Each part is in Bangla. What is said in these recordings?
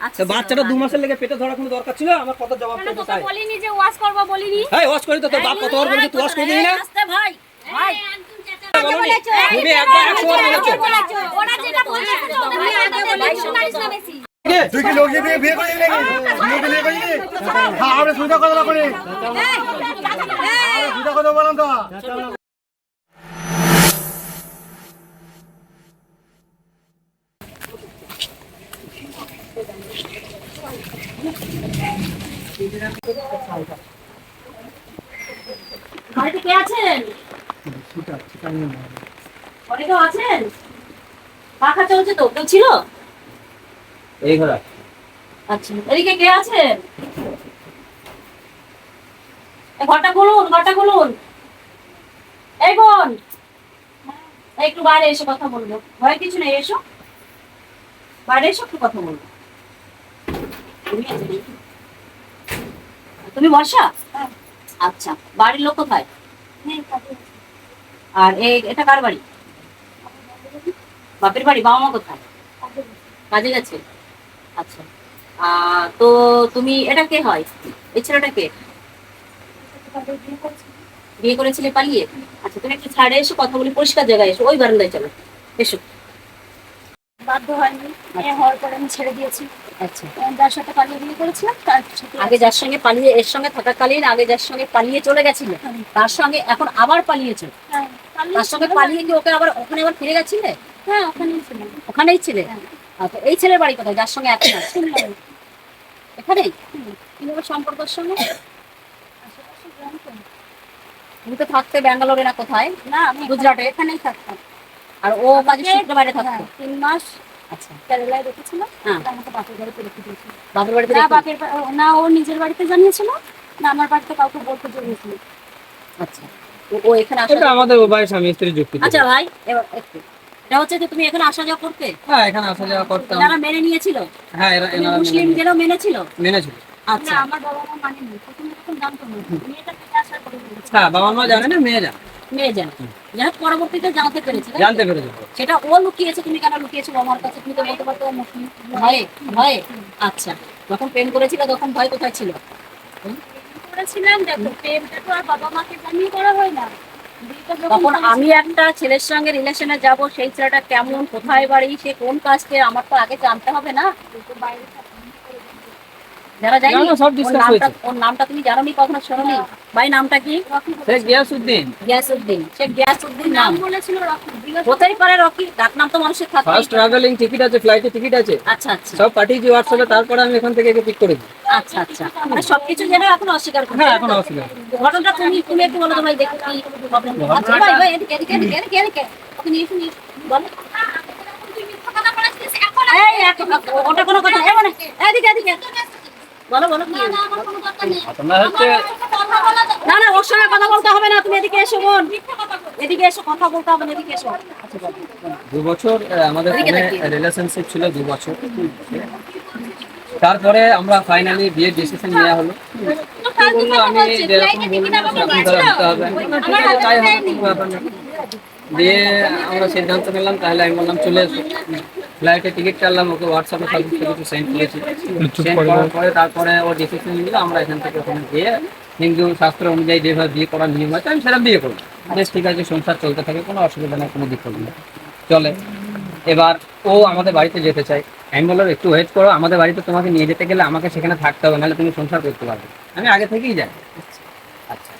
আচ্ছা, বাচ্চাটা দু মাসের লেগে পেটে ধরা কোনো দরকার ছিল আমার কত জবাব তোকে চাই বলিনি যে ওয়াশ করব বলিনি হ্যাঁ ওয়াশ করি তো তোর বাপ কত বার বলেছে তুই ওয়াশ করে দিবি না আস্তে ভাই ভাই তুমি একবার একশো বার বলেছ। ওরা যেটা বলছে তুমি আগে বলেছ না বেশি তুই কি লোক দিয়ে বিয়ে করলি নাকি লোক বিয়ে করলি হ্যাঁ আমরা সুবিধা কথা সুবিধা কথা বললাম তো বাড়িতে কে আছেন? অনেকে আছেন? পাখা চলছে তো? কেউ ছিল? এই ঘোড়া আচ্ছা এদিকে কে আছেন? ঘরটা খুলুন ঘরটা খুলুন। এই বোন। একটু বাইরে এসে কথা বলব। ভয় কিছু নেই এসো। বাইরে এসো একটু কথা বলব। তুমি বর্ষা? আচ্ছা বাড়ির লোক কোথায়? আর এই, এটা কার বাড়ি? বাপের বাড়ি, বাবা মা কোথায়? কাজে গেছে? আচ্ছা তো তুমি, এটা কে হয়? এই ছেলেটা কে? বিয়ে করেছিলে পালিয়ে? আচ্ছা তুমি একটু ছাড়ে এসো, কথা বলি, পরিষ্কার জায়গায় এসো, ওই বারান্দায় চলো, এসো। বাধ্য হয়নি হওয়ার পরে আমি ছেড়ে দিয়েছি। আচ্ছা। যার সাথে পালিয়ে বিয়ে করেছিলাম তার সাথে আগে যার সঙ্গে পালিয়ে এর সঙ্গে থাকাকালীন আগে যার সঙ্গে পালিয়ে চলে গেছিলে তার সঙ্গে এখন আবার পালিয়েছো হ্যাঁ, তার সঙ্গে পালিয়ে কি ওকে আবার ওখানে আবার ফিরে গেছিলে? হ্যাঁ ওখানেই ছিলাম। ওখানেই ছিলে? আচ্ছা এই ছেলের বাড়ি কোথায়? যার সঙ্গে এখন আছে এখানেই? কীভাবে সম্পর্কের সঙ্গে। তুমি তো থাকতে ব্যাঙ্গালোরে না কোথায়? না আমি গুজরাটে। এখানেই থাকতাম। আর ও কাজে সূত্রে বাইরে থাকতো? হ্যাঁ, তিন মাস আচ্ছা। কেরালায় হ্যাঁ। আমাকে বাপের বাড়িতে রেখে দিয়েছিল বাপের বাড়িতে না বাপের না ও নিজের বাড়িতে জানিয়েছিল না আমার বাড়িতে কাউকে বলতে জানিয়েছিল আচ্ছা। ও- ও এখানে আসা আমাদের উভয় স্বামী স্ত্রী যুক্তি আচ্ছা ভাই এবার একটু। এটা হচ্ছে যে তুমি এখানে আসা যাওয়া করতে? হ্যাঁ এখানে আসা যাওয়া করতাম। যারা মেনে নিয়েছিল? হ্যাঁ এরা তুমি এনারা মুসলিম গেলেও মেনেছিল? মেনেছিল। আচ্ছা। আমার বাবা মা মানেনি। প্রথমে তখন জানতো না মেয়েটা আসার পরে হ্যাঁ বাবা মা জানে না মেয়ে জানে। মেয়ে জানে যাই হোক, পরবর্তীতে জানতে পেরেছি জানতে পেরেছে। সেটা ও লুকিয়েছে তুমি কেন লুকিয়েছো আমার কাছে তুমি তো বলতে পারতো মুসলিম ভয়ে ভয়ে। আচ্ছা যখন প্রেম করেছিল তখন ভয় কোথায় ছিল? করেছিলাম দেখো প্রেমটা তো আর বাবা মাকে জানিয়ে করা হয় না। তখন আমি একটা ছেলের সঙ্গে রিলেশনে যাব সেই ছেলেটা কেমন কোথায় বাড়ি সে কোন কাজকে আমার তো আগে জানতে হবে না। বাইরে। যারা যায়নি জানো, সব ওর হয়েছে। ওর নামটা তুমি জানোনি কখনো শোনোনি? ভাই নামটা কি? শেখ গিয়াসউদ্দিন। গিয়াসউদ্দিন। সে গিয়াসউদ্দিন নাম। বলেছিল রকি জিজ্ঞাসা পারে রকি ডাক নাম তো মানুষের থাকে ফার্স্ট ট্রাভেলিং টিকিট আছে ফ্লাইটে টিকিট আছে। আচ্ছা আচ্ছা। সব পাঠিয়েছি হোয়াটসঅ্যাপে তারপরে আমি এখান থেকে পিক করে দিই। আচ্ছা আচ্ছা। মানে সবকিছু জেনে এখন অস্বীকার করছে। হ্যাঁ এখন অসুবিধা ঘটনাটা তুমি তুমি একটু বলো তো ভাই দেখি কি problem আচ্ছা ভাই ভাই এদিকে এদিকে এদিকে এদিকে নিয়ে এসো। বলো। কথা বলেছিস এখন ওটা কোনো কথা এই মানে এদিকে এদিকে। বলো বলো কি? না ঘটনা হচ্ছে না না ওর সঙ্গে কথা বলতে হবে না তুমি এদিকে এসো বোন। এদিকে এসো কথা বলতে হবে না এদিকে এসো। দু বছর আমাদের রিলেশনশিপ ছিল দু বছর। তারপরে আমরা ফাইনালি বিয়ের ডিসিশন নেওয়া হলো। বলল আমি যেরকম বললাম, তাই হবে কোনো ব্যাপার না। দিয়ে আমরা সিদ্ধান্ত নিলাম তাহলে আমি বললাম চলে এসো। ফ্লাইটে টিকিট কাটলাম ওকে হোয়াটসঅ্যাপে সব কিছু সেন্ড করেছি। সেন্ড করার পরে তারপরে ও ডিসিশন নিল আমরা এখান থেকে ওখানে গিয়ে হিন্দু শাস্ত্র অনুযায়ী যেভাবে বিয়ে করার নিয়ম আছে আমি সেটা বিয়ে করব বেশ ঠিক আছে সংসার চলতে থাকে কোনো অসুবিধা নেই কোনো দিক নেই। চলে। এবার ও আমাদের বাড়িতে যেতে চাই আমি বললাম একটু ওয়েট করো আমাদের বাড়িতে তোমাকে নিয়ে যেতে গেলে আমাকে সেখানে থাকতে হবে নাহলে তুমি সংসার করতে পারবে। আমি আগে থেকেই যাই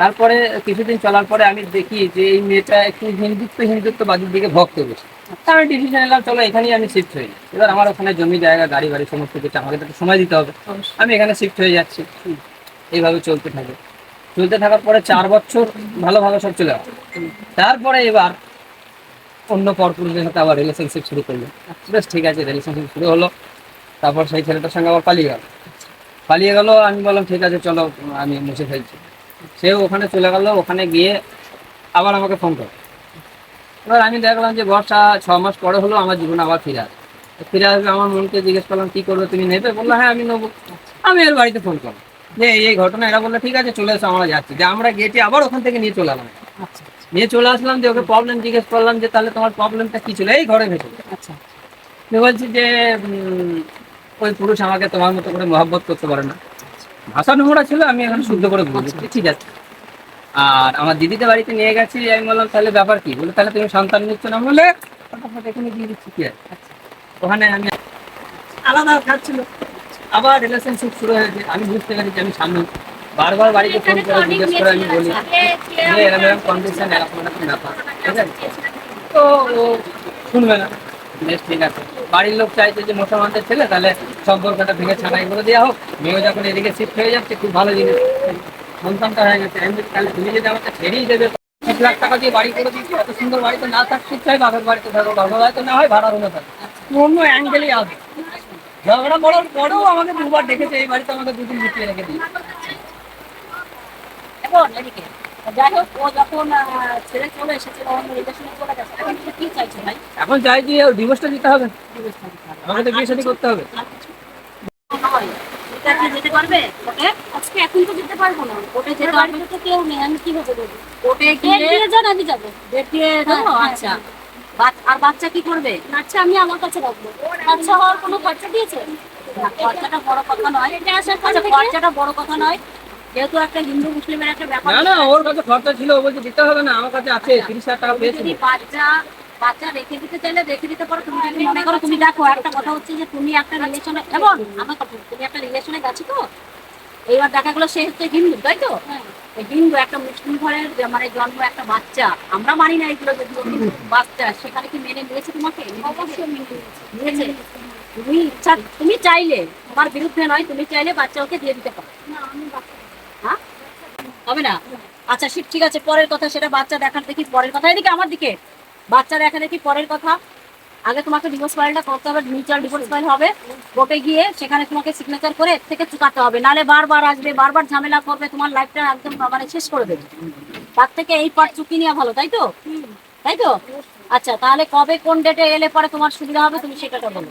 তারপরে কিছুদিন চলার পরে আমি দেখি যে এই মেয়েটা একটু হিন্দুত্ব হিন্দুত্ববাদীর দিকে ভক্ত বেশি। তার ডিসিশন এলাম চলো এখানেই আমি শিফট হয়ে যাই এবার আমার ওখানে জমি জায়গা গাড়ি বাড়ি সমস্ত কিছু আমাকে তো একটু সময় দিতে হবে। আমি এখানে শিফট হয়ে যাচ্ছি। এইভাবে চলতে থাকে। চলতে থাকার পরে চার বছর ভালোভাবে সব চলে গেল। তারপরে এবার অন্য পরপুরুষের সাথে আবার রিলেশনশিপ শুরু করল। বেশ ঠিক আছে রিলেশনশিপ শুরু হলো। তারপর সেই ছেলেটার সঙ্গে আবার পালিয়ে গেল। পালিয়ে গেল আমি বললাম ঠিক আছে চলো আমি মুছে ফেলছি। সেও ওখানে চলে গেল ওখানে গিয়ে আবার আমাকে ফোন করে। এবার আমি দেখলাম যে বর্ষা ছ মাস পরে হলো আমার জীবনে আবার ফিরে আসবে। ফিরে আসবে আমার মনকে জিজ্ঞেস করলাম কি করবে তুমি নেবে? বলল হ্যাঁ আমি নেব। আমি এর বাড়িতে ফোন করলাম। যে এই ঘটনা এরা বলল ঠিক আছে চলে এসো আমরা যাচ্ছি। যে আমরা গেছি আবার ওখান থেকে নিয়ে চলে এলাম। আচ্ছা নিয়ে চলে আসলাম যে ওকে প্রবলেম জিজ্ঞেস করলাম যে তাহলে তোমার প্রবলেমটা কি ছিল? এই ঘরে ভেতরে আচ্ছা। বলছি যে ওই পুরুষ আমাকে তোমার মতো করে মহব্বত করতে পারে না। ভাষা নোংরা ছিল আমি এখন শুদ্ধ করে বলছি ঠিক আছে। আর আমার দিদিদের বাড়িতে নিয়ে গেছি আমি বললাম তাহলে ব্যাপার কি? বলে তাহলে তুমি সন্তান নিচ্ছ না? বলে ফটাফট এখানে দিয়ে দিচ্ছি কি আছে ওখানে আমি আলাদা খাচ্ছিল আবার রিলেশনশিপ শুরু হয়েছে। আমি বুঝতে পারি যে আমি স্বামী বারবার বাড়িতে ফোন করে জিজ্ঞেস করে আমি বলি যে এরকম এরকম কন্ডিশন এরকম এরকম ব্যাপার। ঠিক আছে? তো ও শুনবে না। বেশ, ঠিক আছে। বাড়ির লোক চাইছে যে মোটামুটি ছেলে, তাহলে সম্পর্কটা ভেঙে ছাড়াই করে দেওয়া হোক। মেয়ে যখন এদিকে শিফট হয়ে যাচ্ছে, খুব ভালো জিনিস। সন্তানটা হয়ে গেছে। তাহলে তুমি যদি আমাকে ছেড়েই দেবে, এক লাখ টাকা দিয়ে বাড়ি করে দিচ্ছি এত সুন্দর বাড়িতে না থাকতে চাই, বাপের বাড়িতে থাকো বাপের বাড়িতে না হয়, ভাড়া রুমে থাকো অন্য অ্যাঙ্গেলই আসবে। ঝগড়া করার পরেও আমাকে দুবার ডেকেছে এই বাড়িতে আমাকে দুদিন বিটিয়ে রেখে দিই এখন এদিকে যাই হোক ও যখন ছেড়ে চলে এসেছে তখন রিলেশনে চলে গেছে। এখন তুমি কি চাইছো ভাই? এখন চাই যে ডিভোর্সটা দিতে হবে। আমাকে তো বিয়ে শাদী করতে হবে। আর কিছু? এটা কি যেতে পারবে? কোর্টে আজকে এখন তো যেতে পারব না। কোর্টে যেতে যেতে পারবে পারবে তো কেউ নেই। আমি কীভাবে দেবো কোর্টে গিয়ে দিয়ে যান আমি যাব। ডেট দিয়ে দেবো আচ্ছা। আর বাচ্চা কি করবে? আচ্ছা আমি আমার কাছে রাখব। আচ্ছা হওয়ার কোনো খরচা দিয়েছে? না, খরচাটা বড় কথা নয়। আচ্ছা খরচাটা বড় কথা নয়। যেহেতু একটা হিন্দু মুসলিমের একটা ব্যাপার না না ওর কাছে খরচা ছিল ও বলছে দিতে হবে না আমার কাছে আছে তিরিশ হাজার টাকা তুমি যদি বাচ্চা বাচ্চা রেখে দিতে চাইলে রেখে দিতে পারো তুমি যদি মনে করো তুমি দেখো একটা কথা হচ্ছে যে তুমি একটা রিলেশনে এবং আমার কথা তুমি একটা রিলেশনে গেছো তো? এইবার দেখা গেলো সে হচ্ছে হিন্দু তাই তো? হিন্দু একটা মুসলিম ঘরের মানে জন্ম একটা বাচ্চা আমরা মানি না এগুলো যে কিন্তু বাচ্চা সেখানে কি মেনে নিয়েছে তোমাকে? অবশ্যই নিয়েছে। তুমি ইচ্ছা তুমি চাইলে তোমার বিরুদ্ধে নয় তুমি চাইলে বাচ্চা ওকে দিয়ে দিতে পারো। হ্যাঁ হবে না? আচ্ছা ঠিক আছে, পরের কথা সেটা বাচ্চা দেখার দেখি, পরের কথা। এদিকে আমার দিকে। বাচ্চা দেখা দেখি পরের কথা। আগে তোমাকে ডিভোর্স ফাইলটা করতে হবে মিউচুয়াল ডিভোর্স ফাইল হবে। কোর্টে গিয়ে সেখানে তোমাকে সিগনেচার করে থেকে চুকাতে হবে। নালে বারবার আসবে, বারবার ঝামেলা করবে, তোমার লাইফটা একদম মানে শেষ করে দেবে। তার থেকে এই পার্ট চুকি নেওয়া ভালো, তাই তো? তাই তো? আচ্ছা তাহলে কবে কোন ডেটে এলে পরে তোমার সুবিধা হবে, তুমি সেটা বলো।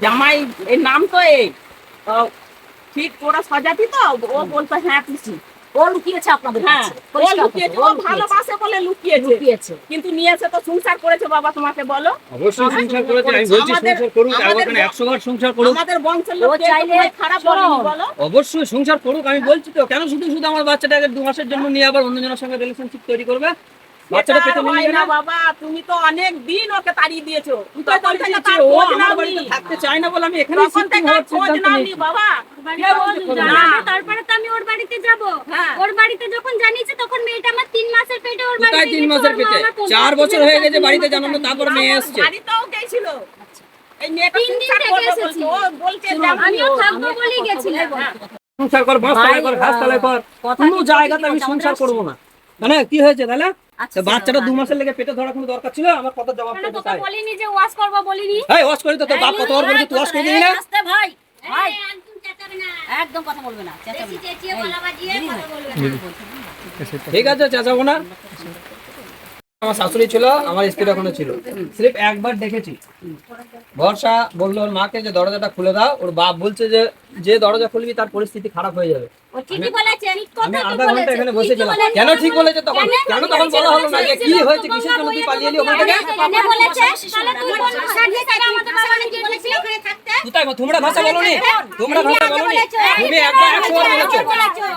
জামাই, এর নাম তো এই ঠিক ওরা সাজাতি তো? ও বলতো হ্যাঁ পিসি। ও লুকিয়েছে আপনাদের হ্যাঁ কাছে। ও লুকিয়েছে ও ও ভালোবাসে বলে লুকিয়েছে। লুকিয়েছে। কিন্তু নিয়েছে তো সংসার করেছে বাবা তোমাকে বলো। অবশ্যই সংসার করেছে আমি বলছি সংসার করুক আমাদের- ওখানে একশো বার সংসার করুক। আমাদের বংশের লোক চাইলে- খারাপ। বলেনি বলো? অবশ্যই সংসার করুক আমি বলছি তো কেন শুধু শুধু আমার বাচ্চাটাকে দু মাসের জন্য নিয়ে আবার অন্যজনের সঙ্গে রিলেশনশিপ তৈরি করবে? বাচ্চাটা পেটে নিয়ে না না বাবা তুমি তো অনেক দিন ওকে তাড়িয়ে দিয়েছ। কোথায় তখন তাড়িয়ে থেকে তার খোঁজ আমার নাওনি। থাকতে চায় না বলে আমি এখানে শিফটিং হওয়ার খোঁজ বাবা। বলছে খোঁজ না। নাও? তারপরে তো আমি ওর বাড়িতে যাব। হ্যাঁ। ওর বাড়িতে যখন জানিয়েছে তখন মেয়েটা আমার তিন মাসের পেটে ওর বাড়িতে তিন মাসের পেটে? আমার চার বছর হয়ে গেছে বাড়িতে জানানো তারপর মেয়ে এসছে। বাড়িতেও গেছিল। এই মেয়েটা সংসার করবে ও বলছে আমিও থাকব বলেই গেছিলাম বলি, হ্যাঁ। সংসার কর বাস ভাই, কর ঘাস তালে কর। কোনো জায়গাতে আমি সংসার করব না। মানে কি হয়েছে তাহলে? তো বাচ্চাটা দু মাসের লেগে পেটে ধরা কোনো দরকার ছিল? আমার কথা জবাব কেন পেতে বলিনি যে ওয়াশ করব বলিনি। এই ওয়াশ করি তো তোর বাপ কত বলেছে তুই ওয়াশ করে দিবি না? আস্তে ভাই ভাই। একদম চেঁচাবে না। একদম কথা বলবে না চেঁচাবে না। চেঁচিয়ে এই, গলা বাজিয়ে দিদি কথা ভাই, বলবে না। ঠিক আছে চেঁচাবো না। আমার শাশুড়ি ছিল আমার স্ত্রী ওখানে ছিল। স্লিপ একবার দেখেছি। ভরসা বলল ওর মাকে যে দরজাটা খুলে দাও ওর বাপ বলছে যে যে দরজা খুলবি তার পরিস্থিতি খারাপ হয়ে যাবে। ও ঠিকই বলেছে ঠিক আমি আধা ঘণ্টা এখানে বসেছিলাম কেন ঠিক বলেছে তখন? কেন তখন বলা হলো না যে কি হয়েছে কিসের জন্য তুই পালিয়ে এলি ওখান থেকে? ভাষা তোমরা ভাষা বলোনি? তোমরা তুমি একবার একশো বার বলেছ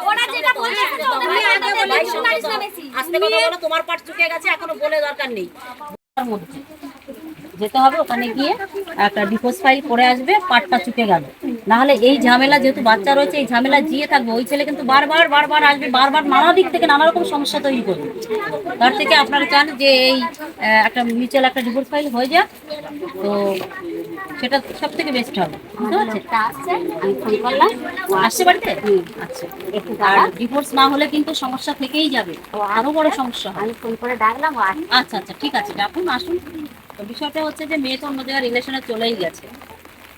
ওরা যেটা বলেছে তুমি আগে বলেছ মারিস না বেশি। আস্তে কথা বলো তোমার পাট চুকে গেছে এখনও বলে দরকার নেই। যেতে হবে ওখানে গিয়ে একটা ডিভোর্স ফাইল করে আসবে পাটটা চুকে গেল। না হলে এই ঝামেলা যেহেতু বাচ্চা রয়েছে এই ঝামেলা জিয়ে থাকবে ওই ছেলে কিন্তু বারবার বারবার আসবে বারবার নানা দিক থেকে নানা রকম সমস্যা তৈরি করবে। তার থেকে আপনারা চান যে এই একটা মিউচুয়াল একটা ডিভোর্স ফাইল হয়ে যাক তো সেটা সব থেকে বেস্ট হবে। বুঝতে পারছেন? আসছে আমি ফোন করলাম। আসছে বাড়িতে? আচ্ছা। একটু আর ডিভোর্স না হলে কিন্তু সমস্যা থেকেই যাবে। ও আরও বড় সমস্যা আমি ফোন করে ডাকলাম আচ্ছা আচ্ছা ঠিক আছে। ডাকুন আসুন। বিষয়টা হচ্ছে যে মেয়ে তো অন্য জায়গায় রিলেশনে চলেই গেছে।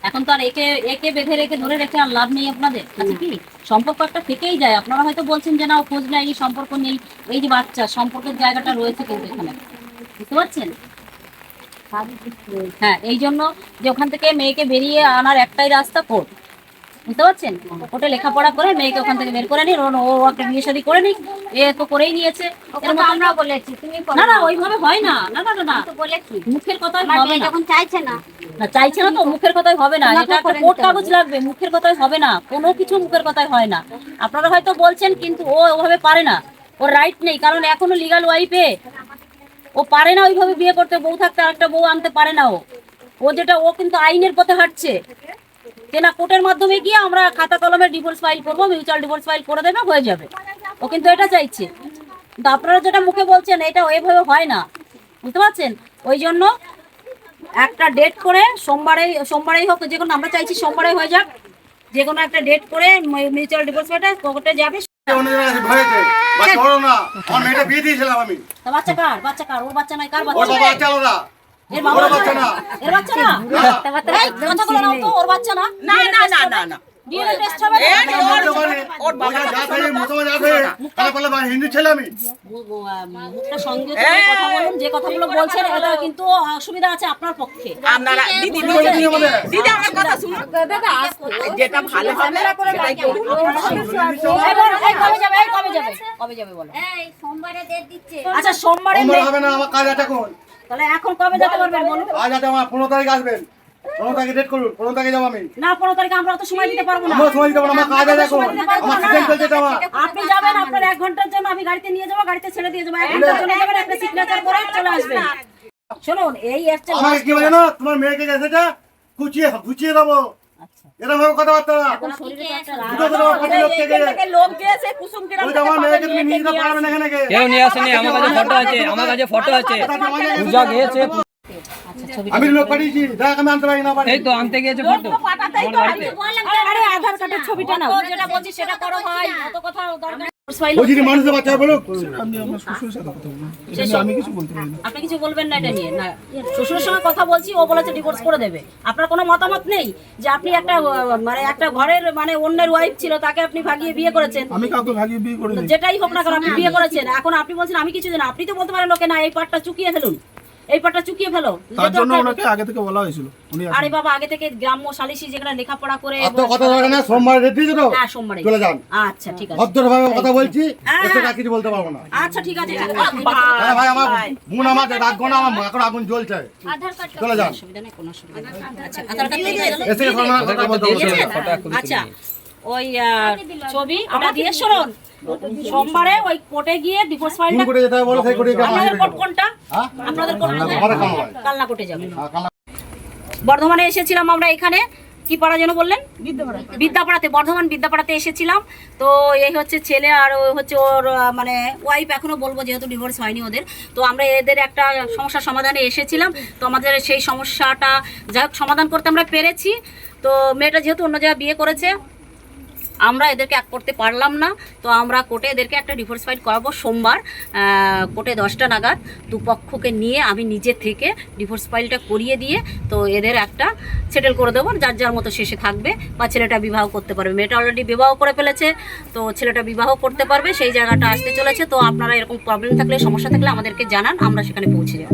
এখন তো আর একে একে বেঁধে রেখে ধরে রেখে আর লাভ নেই আপনাদের। আছে কি? সম্পর্ক একটা থেকেই যায়। আপনারা হয়তো বলছেন যে না ও খোঁজ নেই সম্পর্ক নেই। এই যে বাচ্চা সম্পর্কের জায়গাটা রয়েছে কিন্তু এখানে। বুঝতে পারছেন? হ্যাঁ এই জন্য যে ওখান থেকে মেয়েকে বেরিয়ে আনার একটাই রাস্তা কোর্ট। বুঝতে পারছেন? ওটা লেখাপড়া করে মেয়েকে ওখান থেকে বের করে নিন ও- একটা বিয়ে শাদী করে নিক এ তো করেই নিয়েছে। আমরা বলেছি তুমি না না ওইভাবে হয় না। না না না না। তো বলেছি। মুখের কথাই হবে না। যখন চাইছে না। না চাইছে না তো মুখের কথাই হবে না। এটা একটা কাগজ লাগবে মুখের কথাই হবে না। কোনো কিছু মুখের কথাই হয় না। আপনারা হয়তো বলছেন কিন্তু ও ওভাবে পারে না। ওর রাইট নেই কারণ এখনও লিগাল ওয়াইফে ও পারে না ওইভাবে বিয়ে করতে। বউ থাকতে আরেকটা বউ আনতে পারে না ও। ও যেটা ও কিন্তু আইনের পথে হাঁটছে। যে না কোর্টের মাধ্যমে গিয়ে আমরা খাতা কলমে ডিভোর্স ফাইল করব মিউচুয়াল ডিভোর্স ফাইল করে দেবে হয়ে যাবে। ও কিন্তু এটা চাইছে। কিন্তু আপনারা যেটা মুখে বলছেন এটা ওইভাবে হয় না। বুঝতে পারছেন? ওই জন্য একটা ডেট করে সোমবারে সোমবারেই হোক যে কোনো আমরা চাইছি সোমবারে হয়ে যাক। যে কোনো একটা ডেট করে মিউচুয়াল ডিভোর্সমেন্টে কোর্টে যাবে। বাচ্চা কার? বাচ্চা কার? ওর বাচ্চা নয় কার বাচ্চা? এর বাবা বাচ্চা না। এর বাচ্চা না। এই, কথাগুলো নাও তো ওর বাচ্চা না। না না না না না। ডিএনএ টেস্ট হবে ওর- ওর বাবা যা থাকে মুসলমান যা তাহলে বলে ভাই হিন্দু ছেলে আমি। মুখটা সঙ্গে কথা বলুন যে কথাগুলো বলছেন এটা কিন্তু অসুবিধা আছে আপনার পক্ষে। আপনারা দিদি কি বলে তুমি আমাদের? দিদি আমার কথা শুনুন। যেটা ভালো হবে সেটাই করুন। এই কবে যাবে এই কবে যাবে কবে যাবে বলো। এই সোমবারে ডেট দিচ্ছে। আচ্ছা সোমবারে হবে না আমার কাজ আছে এখন। তাহলে এখন কবে যেতে পারবেন বলুন? আজ আছে আমার পনেরো তারিখ আসবেন। পনেরো তারিখে ডেট করুন পনেরো তারিখে যাব আমি। না পনেরো তারিখে আমরা অত সময় দিতে পারব না। আমরা সময় দিতে পারব না, আমার কাজ আছে এখন। আমার সিজন চলছে তো আমার। আপনি যাবেন আপনার এক ঘণ্টার জন্য আমি গাড়িতে নিয়ে যাব গাড়িতে ছেড়ে দিয়ে যাব। এক ঘণ্টার জন্য যাবেন একটা সিগনেচার করে চলে আসবেন। শুনুন এই হচ্ছে আমাকে কি বলে না তোমার মেয়েকে এসেছে গুছিয়ে গুছিয়ে দেবো। এরকম ভাবে কথাবার্তা। আমার? কেউ নিয়ে আসেনি কাছে ফটো আছে আমার কাছে ফটো আছে। পূজা গিয়েছে। আচ্ছা আমি লোক পাঠিয়েছি দেখ আমি আনতে পারি না এই তো আনতে গিয়েছে ফটো। পাঠাতেই তো হবে আরে আধার কার্ডের ছবিটা নাও। যেটা বলছি সেটা করো ভাই। অত কথা দরকার আপনি কিছু বলবেন না এটা নিয়ে? না শ্বশুরের সঙ্গে কথা বলছি ও বলেছে ডিভোর্স করে দেবে। আপনার কোনো মতামত নেই যে আপনি একটা মানে একটা ঘরের মানে অন্যের ওয়াইফ ছিল তাকে আপনি ভাগিয়ে বিয়ে করেছেন? আমি কাউকে ভাগিয়ে বিয়ে করি যেটাই হোক না কেন আপনি বিয়ে করেছেন। এখন আপনি বলছেন আমি কিছু জানি না। আপনি তো বলতে পারেন লোকে না এই পার্টটা চুকিয়ে ফেলুন। এই পার্টটা চুকিয়ে ফেলো। তার জন্য ওনাকে আগে থেকে বলা হয়েছিল। উনি আরে বাবা আগে থেকে গ্রাম্য সালিসি যেখানে লেখাপড়া করে আর তো কথা বলে না সোমবার দিয়েছে তো হ্যাঁ সোমবারে। চলে যান। আচ্ছা ঠিক আছে। ভদ্রভাবে কথা বলছি হ্যাঁ, এতে হ্যাঁ। বলতে পারব না। আচ্ছা ঠিক আছে হ্যাঁ ভাই আমার বোন আমার রাখব না আমার এখন আগুন জ্বলছে। আধার কার্ড চলে যান। অসুবিধা নেই কোনো অসুবিধা আচ্ছা আধার কার্ড এসে কথা বলতে আচ্ছা। ওই ছবি ওটা দিয়ে শোনুন সোমবারে ওই কোর্টে গিয়ে ডিভোর্স ফাইলটা করে যেতে বলো? সেই করে আপনাদের কোর্ট কোনটা? হ্যাঁ? আপনাদের কোর্ট কোথায়? আমাদের কামাল কালনা কোর্টে যাবে। হ্যাঁ বর্ধমানে এসেছিলাম আমরা এখানে। কি পাড়া যেন বললেন? বিদ্যাপাড়াতে। বর্ধমান বিদ্যাপাড়াতে এসেছিলাম। তো এই হচ্ছে ছেলে আর ও হচ্ছে ওর মানে ওয়াইফ এখনও বলব যেহেতু ডিভোর্স হয়নি ওদের। তো আমরা এদের একটা সমস্যার সমাধানে এসেছিলাম। তো আমাদের সেই সমস্যাটা যাই হোক সমাধান করতে আমরা পেরেছি। তো মেয়েটা যেহেতু অন্য জায়গায় বিয়ে করেছে আমরা এদেরকে এক করতে পারলাম না। তো আমরা কোর্টে এদেরকে একটা ডিভোর্স ফাইল করাবো সোমবার কোর্টে দশটা নাগাদ। দুপক্ষকে নিয়ে আমি নিজে থেকে ডিভোর্স ফাইলটা করিয়ে দিয়ে তো এদের একটা সেটেল করে দেবো। যার যার মতো শেষে থাকবে বা ছেলেটা বিবাহ করতে পারবে। মেয়েটা অলরেডি বিবাহ করে ফেলেছে, তো ছেলেটা বিবাহ করতে পারবে, সেই জায়গাটা আসতে চলেছে। তো আপনারা এরকম প্রবলেম থাকলে, সমস্যা থাকলে আমাদেরকে জানান, আমরা সেখানে পৌঁছে যাব।